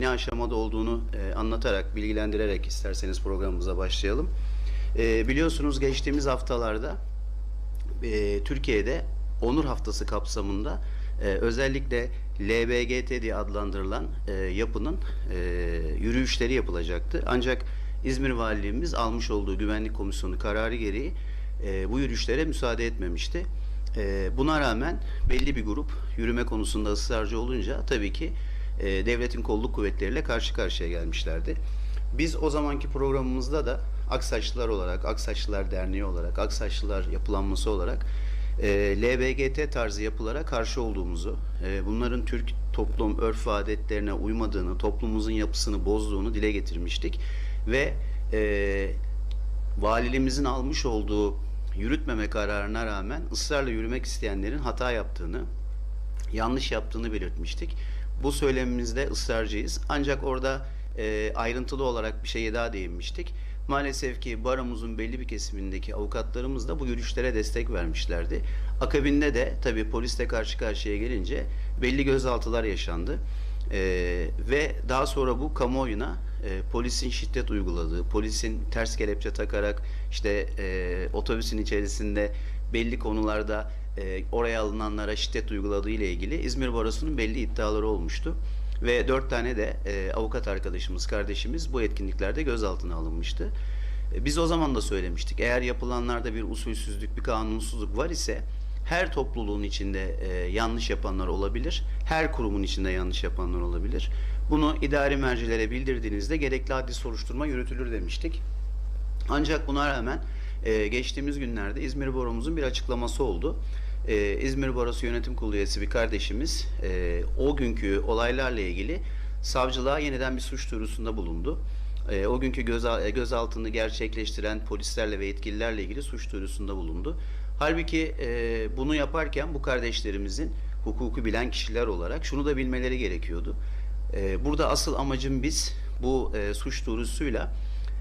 ne aşamada olduğunu e, anlatarak, bilgilendirerek isterseniz programımıza başlayalım. E, biliyorsunuz geçtiğimiz haftalarda e, Türkiye'de Onur Haftası kapsamında e, özellikle LBGT diye adlandırılan e, yapının e, yürüyüşleri yapılacaktı. Ancak İzmir Valiliğimiz almış olduğu Güvenlik Komisyonu kararı gereği e, bu yürüyüşlere müsaade etmemişti. E, buna rağmen belli bir grup yürüme konusunda ısrarcı olunca tabii ki e, devletin kolluk kuvvetleriyle karşı karşıya gelmişlerdi. Biz o zamanki programımızda da Aksaçlılar olarak, Aksaçlılar Derneği olarak, Aksaçlılar yapılanması olarak e, LBGT tarzı yapılara karşı olduğumuzu, e, bunların Türk toplum örf adetlerine uymadığını, toplumumuzun yapısını bozduğunu dile getirmiştik. Ve e, valiliğimizin almış olduğu yürütmeme kararına rağmen ısrarla yürümek isteyenlerin hata yaptığını, yanlış yaptığını belirtmiştik. Bu söylemimizde ısrarcıyız. Ancak orada e, ayrıntılı olarak bir şeye daha değinmiştik. Maalesef ki baromuzun belli bir kesimindeki avukatlarımız da bu yürüyüşlere destek vermişlerdi. Akabinde de tabii polisle karşı karşıya gelince belli gözaltılar yaşandı. E, ve daha sonra bu kamuoyuna e, polisin şiddet uyguladığı, polisin ters kelepçe takarak işte e, otobüsün içerisinde belli konularda e, oraya alınanlara şiddet uyguladığı ile ilgili İzmir Barosu'nun belli iddiaları olmuştu. Ve dört tane de e, avukat arkadaşımız, kardeşimiz bu etkinliklerde gözaltına alınmıştı. E, biz o zaman da söylemiştik. Eğer yapılanlarda bir usulsüzlük, bir kanunsuzluk var ise her topluluğun içinde e, yanlış yapanlar olabilir. Her kurumun içinde yanlış yapanlar olabilir. Bunu idari mercilere bildirdiğinizde gerekli adli soruşturma yürütülür demiştik. Ancak buna rağmen e, geçtiğimiz günlerde İzmir Baro'muzun bir açıklaması oldu. E, İzmir Barosu Yönetim Kurulu üyesi bir kardeşimiz e, o günkü olaylarla ilgili savcılığa yeniden bir suç duyurusunda bulundu. E, o günkü gözal, e, gözaltını gerçekleştiren polislerle ve yetkililerle ilgili suç duyurusunda bulundu. Halbuki e, bunu yaparken bu kardeşlerimizin hukuku bilen kişiler olarak şunu da bilmeleri gerekiyordu. E, burada asıl amacım biz bu e, suç duyurusuyla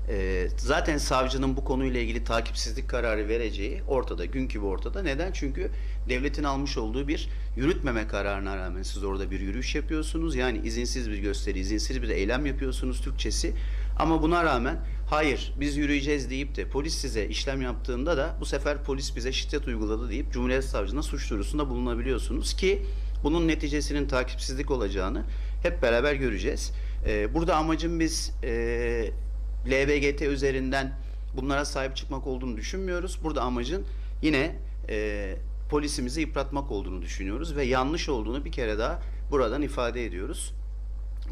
e, zaten savcının bu konuyla ilgili takipsizlik kararı vereceği ortada, gün gibi ortada. Neden? Çünkü devletin almış olduğu bir yürütmeme kararına rağmen siz orada bir yürüyüş yapıyorsunuz. Yani izinsiz bir gösteri, izinsiz bir eylem yapıyorsunuz Türkçesi. Ama buna rağmen hayır biz yürüyeceğiz deyip de polis size işlem yaptığında da bu sefer polis bize şiddet uyguladı deyip Cumhuriyet Savcılığına suç duyurusunda bulunabiliyorsunuz ki bunun neticesinin takipsizlik olacağını hep beraber göreceğiz. Ee, burada amacım biz e, LBGT üzerinden bunlara sahip çıkmak olduğunu düşünmüyoruz. Burada amacın yine e, polisimizi yıpratmak olduğunu düşünüyoruz ve yanlış olduğunu bir kere daha buradan ifade ediyoruz.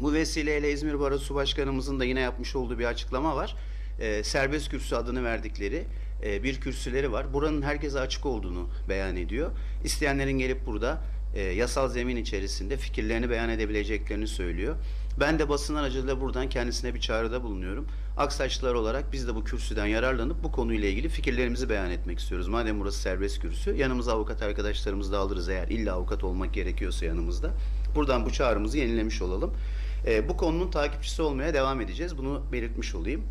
Bu vesileyle İzmir Barosu Başkanımızın da yine yapmış olduğu bir açıklama var. E, serbest kürsü adını verdikleri e, bir kürsüleri var. Buranın herkese açık olduğunu beyan ediyor. İsteyenlerin gelip burada e, yasal zemin içerisinde fikirlerini beyan edebileceklerini söylüyor. Ben de basın aracılığıyla buradan kendisine bir çağrıda bulunuyorum. Aksaçlılar olarak biz de bu kürsüden yararlanıp bu konuyla ilgili fikirlerimizi beyan etmek istiyoruz. Madem burası serbest kürsü, yanımıza avukat arkadaşlarımızı da alırız eğer illa avukat olmak gerekiyorsa yanımızda. Buradan bu çağrımızı yenilemiş olalım. E, bu konunun takipçisi olmaya devam edeceğiz. Bunu belirtmiş olayım.